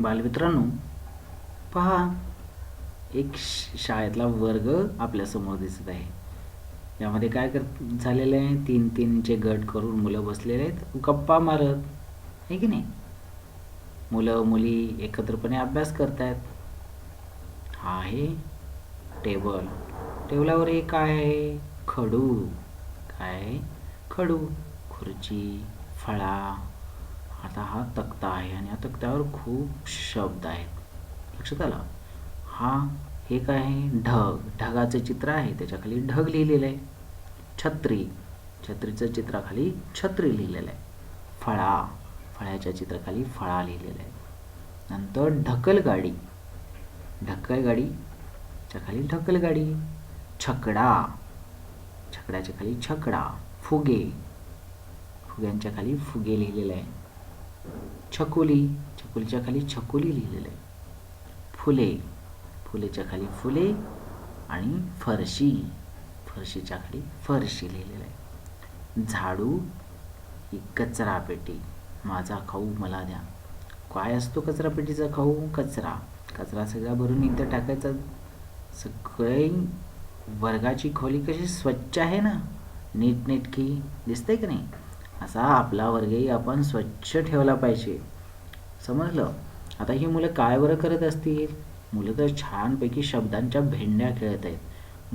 बालमित्रांनो पहा एक शाळेतला वर्ग आपल्यासमोर दिसत आहे. यामध्ये काय कर झालेलं आहे? तीन तीनचे गट करून मुलं बसलेले आहेत. गप्पा मारत आहे की नाही? मुलं मुली एकत्रपणे अभ्यास करतायत. हा आहे टेबल. टेबलावर एक काय आहे? खडू. काय आहे? खडू. खुर्ची फळा. आता हा तक्ता आहे आणि या तक्त्यावर खूप शब्द आहेत. लक्षात आला? हा हे काय आहे? ढग. ढगाचं चित्र आहे. त्याच्याखाली ढग लिहिलेलं आहे. छत्री. छत्रीचं चित्राखाली छत्री लिहिलेलं आहे. फळा. फळ्याच्या चित्राखाली फळा लिहिलेला आहे. नंतर ढकलगाडी. ढकलगाडीच्या खाली ढकलगाडी. छकडा. छकड्याच्या खाली छकडा. फुगे. फुग्यांच्या खाली फुगे लिहिलेले आहे. छकुली छकुलीच्या खाली छकुली लिहिलेलं आहे फुले फुलेच्या खाली फुले आणि फरशी फरशीच्या खाली फरशी लिहिलेलं आहे झाडू ही कचरा पेटी माझा खाऊ मला द्या. काय असतो कचरा पेटीचा खाऊ? कचरा. कचरा सगळा भरून इथं टाकायचा. सगळे वर्गाची खोली कशी स्वच्छ आहे ना? नीटनेटकी. दिसते की नाही? असा आपला वर्गही आपण स्वच्छ ठेवला पाहिजे. समजलं? आता ही मुलं काय बरं करत असतील? मुलं तर छानपैकी शब्दांच्या भेंड्या खेळत आहेत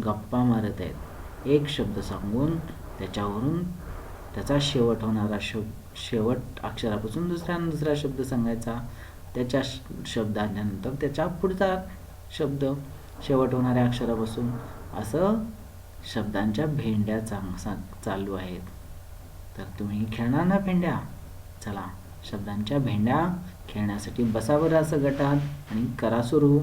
गप्पा मारत आहेत. एक शब्द सांगून त्याच्यावरून त्याचा शेवट होणारा शब्द शेवट अक्षरापासून दुसऱ्या दुसरा शब्द सांगायचा. त्याच्या श- शब्दानंतर त्याच्या पुढचा शब्द शेवट होणाऱ्या अक्षरापासून. असं शब्दांच्या भेंड्या चांग चालू आहेत. तर तुम्ही खेळणार ना भेंड्या? चला शब्दांच्या भेंड्या खेळण्यासाठी बसा बरं असं गटात आणि करा सुरू.